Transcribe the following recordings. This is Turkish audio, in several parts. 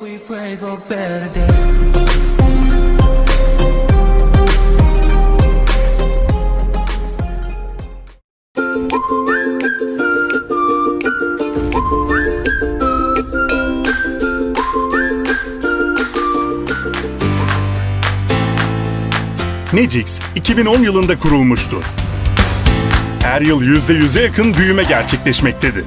We pray for better days. Negix 2010 yılında kurulmuştur. Her yıl %100'e yakın büyüme gerçekleşmektedir.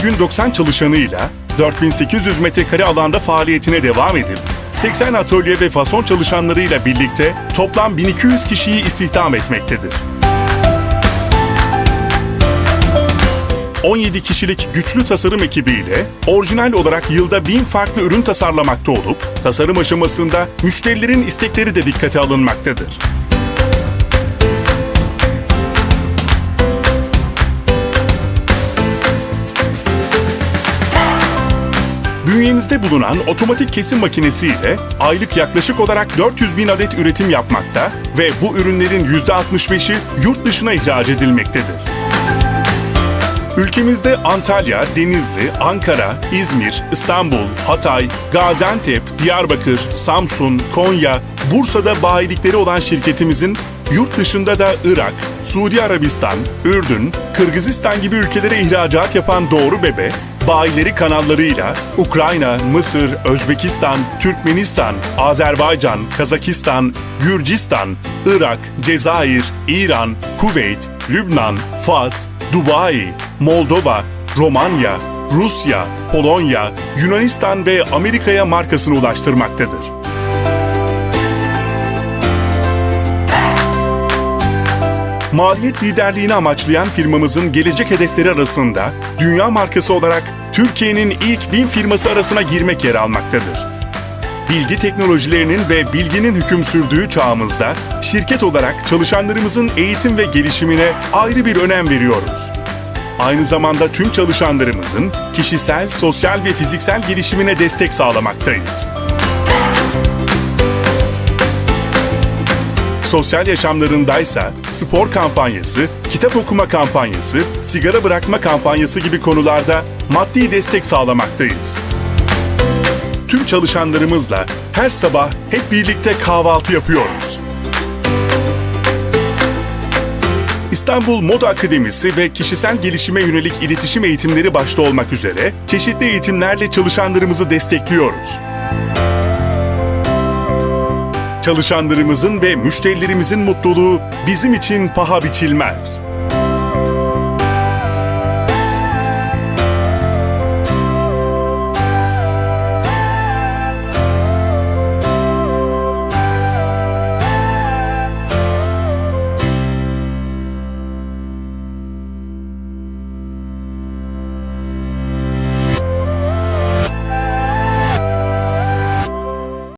Bugün 90 çalışanıyla 4800 metrekare alanda faaliyetine devam edip 80 atölye ve fason çalışanlarıyla birlikte toplam 1200 kişiyi istihdam etmektedir. 17 kişilik güçlü tasarım ekibiyle orijinal olarak yılda 1000 farklı ürün tasarlamakta olup tasarım aşamasında müşterilerin istekleri de dikkate alınmaktadır. Bünyenizde bulunan otomatik kesim makinesi ile aylık yaklaşık olarak 400 bin adet üretim yapmakta ve bu ürünlerin %65'i yurt dışına ihraç edilmektedir. Ülkemizde Antalya, Denizli, Ankara, İzmir, İstanbul, Hatay, Gaziantep, Diyarbakır, Samsun, Konya, Bursa'da bayilikleri olan şirketimizin yurt dışında da Irak, Suudi Arabistan, Ürdün, Kırgızistan gibi ülkelere ihracat yapan Doğru Bebe, bayileri kanallarıyla Ukrayna, Mısır, Özbekistan, Türkmenistan, Azerbaycan, Kazakistan, Gürcistan, Irak, Cezayir, İran, Kuveyt, Lübnan, Fas, Dubai, Moldova, Romanya, Rusya, Polonya, Yunanistan ve Amerika'ya markasını ulaştırmaktadır. Maliyet liderliğini amaçlayan firmamızın gelecek hedefleri arasında dünya markası olarak Türkiye'nin ilk bin firması arasına girmek yer almaktadır. Bilgi teknolojilerinin ve bilginin hüküm sürdüğü çağımızda şirket olarak çalışanlarımızın eğitim ve gelişimine ayrı bir önem veriyoruz. Aynı zamanda tüm çalışanlarımızın kişisel, sosyal ve fiziksel gelişimine destek sağlamaktayız. Sosyal yaşamlarındaysa spor kampanyası, kitap okuma kampanyası, sigara bırakma kampanyası gibi konularda maddi destek sağlamaktayız. Tüm çalışanlarımızla her sabah hep birlikte kahvaltı yapıyoruz. İstanbul Moda Akademisi ve kişisel gelişime yönelik iletişim eğitimleri başta olmak üzere çeşitli eğitimlerle çalışanlarımızı destekliyoruz. Çalışanlarımızın ve müşterilerimizin mutluluğu bizim için paha biçilmez.